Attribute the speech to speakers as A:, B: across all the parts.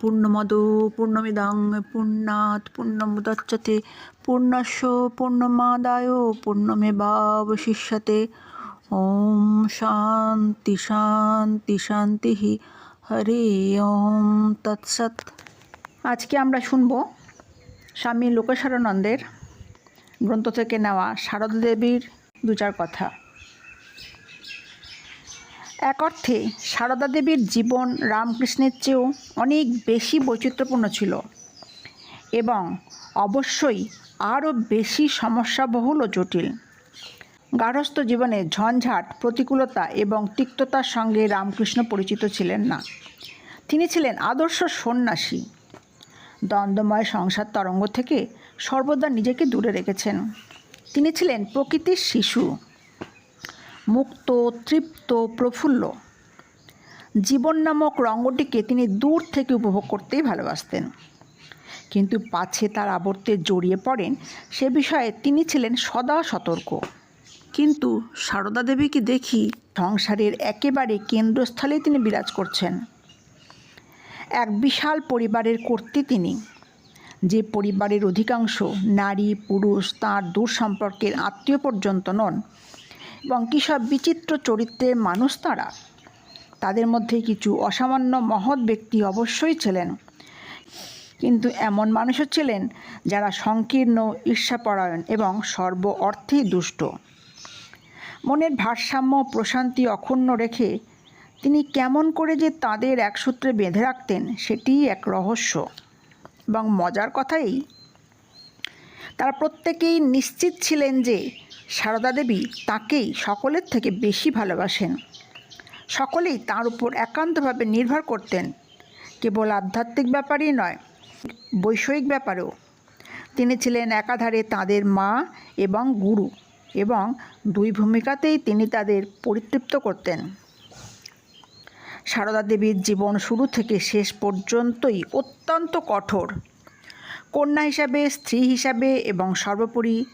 A: পূর্ণমদ পূর্ণমিদং পূর্ণাৎ পূর্ণমুদচ্যতে পূর্ণস্য পূর্ণমাদায় পূর্ণমেবাবশিষ্যতে ওম শান্তি শান্তি শান্তি হরে ওম তৎসৎ আজকে আমরা শুনব স্বামী লোকেশ্বরানন্দের গ্রন্থ থেকে নেওয়া শারদা দেবীর দু চার কথা। এক অর্থে সারদা দেবীর জীবন রামকৃষ্ণের চেয়েও অনেক বেশি বৈচিত্র্যপূর্ণ ছিল এবং অবশ্যই আরও বেশি সমস্যাবহুল ও জটিল। গার্হস্থ জীবনে ঝঞ্ঝাট, প্রতিকূলতা এবং তিক্ততার সঙ্গে রামকৃষ্ণ পরিচিত ছিলেন না। তিনি ছিলেন আদর্শ সন্ন্যাসী। দ্বন্দ্বময় সংসার তরঙ্গ থেকে সর্বদা নিজেকে দূরে রেখেছেন। তিনি ছিলেন প্রকৃতির শিশু। মুক্ত তৃপ্ত প্রফুল্ল। জীবন নামক রঙ্গটিকে তিনি দূর থেকে উপভোগ করতেই ভালোবাসতেন। কিন্তু পাছে তার আবর্তে জড়িয়ে পড়েন সে বিষয়ে তিনি ছিলেন সদা সতর্ক। কিন্তু সারদা দেবীকে দেখি সংসারের একেবারে কেন্দ্রস্থলে তিনি বিরাজ করছেন। এক বিশাল পরিবারের কর্তী তিনি। যে পরিবারের অধিকাংশ নারী পুরুষ তাঁর দূর সম্পর্কের আত্মীয় পর্যন্ত নন। এবং কী সব বিচিত্র চরিত্রের মানুষ তারা। তাদের মধ্যে কিছু অসামান্য মহৎ ব্যক্তি অবশ্যই ছিলেন। কিন্তু এমন মানুষও ছিলেন যারা সংকীর্ণ, ঈর্ষাপরায়ণ এবং সর্ব অর্থেই দুষ্ট। মনের ভারসাম্য প্রশান্তি অক্ষুণ্ণ রেখে তিনি কেমন করে যে তাদের এক সূত্রে বেঁধে রাখতেন, সেটিই এক রহস্য। এবং মজার কথাই তারা প্রত্যেকেই নিশ্চিত ছিলেন যে সারদা দেবী তাকেই সকলের থেকে বেশি ভালোবাসেন। সকলেই তার উপর একান্তভাবে নির্ভর করতেন। কেবল আধ্যাত্মিক ব্যাপারই নয়, বৈষয়িক ব্যাপারেও। তিনি ছিলেন একাধারে তাদের মা এবং গুরু এবং দুই ভূমিকাতেই তিনি তাদের পরিতৃপ্ত করতেন। সারদা দেবীর জীবন শুরু থেকে শেষ পর্যন্তই অত্যন্ত কঠোর। কন্যা হিসাবে, স্ত্রী হিসাবে এবং সর্বোপরি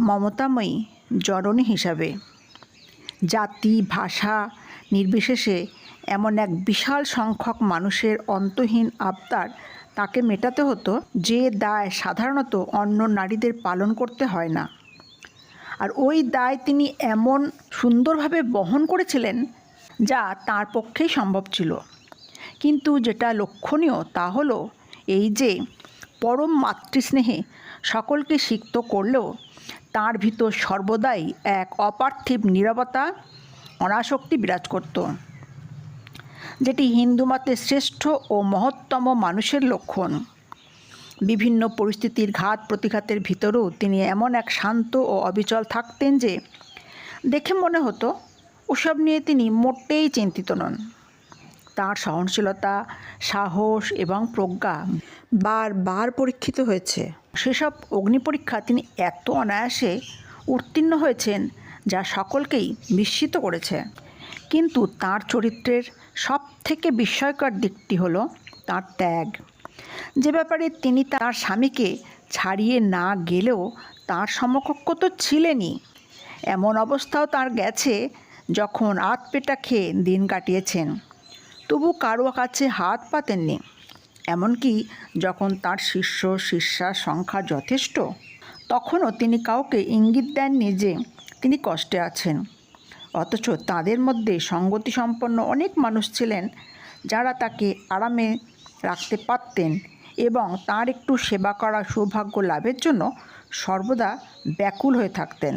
A: মমতাময়ী জননী হিসাবে। জাতি, ভাষা নির্বিশেষে এমন এক বিশাল সংখ্যক মানুষের অন্তহীন আবদার তাকে মেটাতে হতো যে দায় সাধারণত অন্য নারীদের পালন করতে হয় না। আর ওই দায় তিনি এমন সুন্দরভাবে বহন করেছিলেন যা তার পক্ষেই সম্ভব ছিল। কিন্তু যেটা লক্ষণীয় তা হলো এই যে পরম মাতৃস্নেহে সকলকে সিক্ত করলেও তার ভিতর সর্বদাই এক অপার্থিব নীরবতা, অনাসক্তি বিরাজ করত। যেটি হিন্দু মতের শ্রেষ্ঠ ও মহত্তম মানুষের লক্ষণ। বিভিন্ন পরিস্থিতির ঘাত প্রতিঘাতের ভিতরেও তিনি এমন এক শান্ত ও অবিচল থাকতেন যে, দেখে মনে হতো, ওসব নিয়ে তিনি মোটেই চিন্তিত নন। তার সহনশীলতা, সাহস এবং প্রজ্ঞা বারবার পরীক্ষিত হয়েছে। সেসব অগ্নি পরীক্ষা তিনি এত অনায়াসে উত্তীর্ণ হয়েছেন যা সকলকেই বিস্মিত করেছে। কিন্তু তার চরিত্রের সব থেকে বিস্ময়কর দিকটি হলো তার ত্যাগ। যে ব্যাপারে তিনি তার স্বামীকে ছাড়িয়ে না গেলেও তার সমকক্ষ তো ছিলেনই। এমন অবস্থাও তার গেছে যখন আত পেটা খেয়ে দিন কাটিয়েছেন। তবু কারও কাছে হাত পাতেননি। এমনকি যখন তার শিষ্য শিষ্যার সংখ্যা যথেষ্ট, তখনও তিনি কাউকে ইঙ্গিত দেননি যে তিনি কষ্টে আছেন। অথচ তাদের মধ্যে সঙ্গতিসম্পন্ন অনেক মানুষ ছিলেন যারা তাকে আরামে রাখতে পারতেন এবং তার একটু সেবা করা সৌভাগ্য লাভের জন্য সর্বদা ব্যাকুল হয়ে থাকতেন।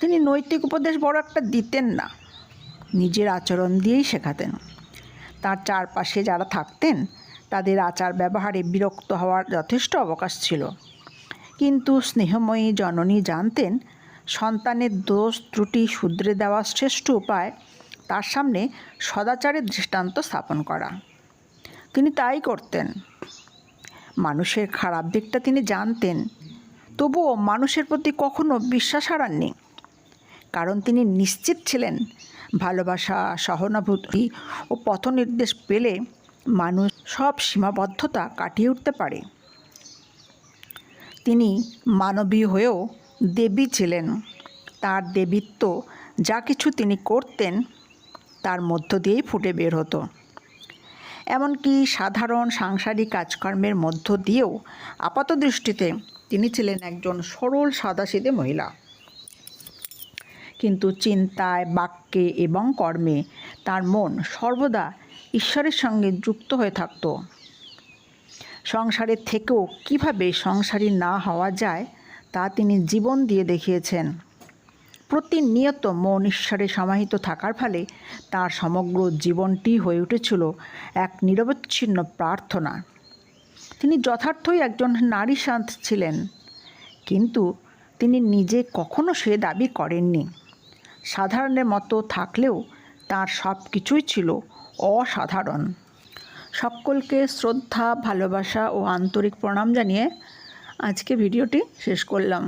A: তিনি নৈতিক উপদেশ বড় একটা দিতেন না, নিজের আচরণ দিয়েই শেখাতেন। তার চারপাশে যারা থাকতেন, তাদের আচার ব্যবহারে বিরক্ত হওয়ার যথেষ্ট অবকাশ ছিল। কিন্তু স্নেহময়ী জননী জানতেন, সন্তানের দোষ ত্রুটি শুধরে দেওয়া শ্রেষ্ঠ উপায় তার সামনে সদাচারের দৃষ্টান্ত স্থাপন করা। তিনি তাই করতেন। মানুষের খারাপ দিকটা তিনি জানতেন, তবুও মানুষের প্রতি কখনো বিশ্বাস হারাননি। কারণ তিনি নিশ্চিত ছিলেন ভালোবাসা, সহানুভূতি ও পথনির্দেশ পেলে মানুষ সব সীমাবদ্ধতা কাটিয়ে উঠতে পারে। তিনি মানবী হয়েও দেবী ছিলেন। তার দেবীত্ব যা কিছু তিনি করতেন, তার মধ্য দিয়েই ফুটে বের হতো। এমনকি সাধারণ সাংসারিক কাজকর্মের মধ্য দিয়েও আপাতদৃষ্টিতে তিনি ছিলেন একজন সরল সাদাসিধে মহিলা। কিন্তু চিন্তায়, বাক্যে এবং কর্মে তার মন সর্বদা ঈশ্বরের সঙ্গে যুক্ত হয়ে থাকত। সংসারের থেকেও কীভাবে সংসারী না হওয়া যায়, তা তিনি জীবন দিয়ে দেখিয়েছেন। প্রতিনিয়ত মন ঈশ্বরে সমাহিত থাকার ফলে তার সমগ্র জীবনটি হয়ে উঠেছিল এক নিরবচ্ছিন্ন প্রার্থনা। তিনি যথার্থই একজন নারী শান্ত ছিলেন, কিন্তু তিনি নিজে কখনো সে দাবি করেননি। সাধারণের মতো থাকলেও তার সব কিছুই ছিল অসাধারণ। সকলকে শ্রদ্ধা, ভালোবাসা ও আন্তরিক প্রণাম জানিয়ে আজকে ভিডিওটি শেষ করলাম।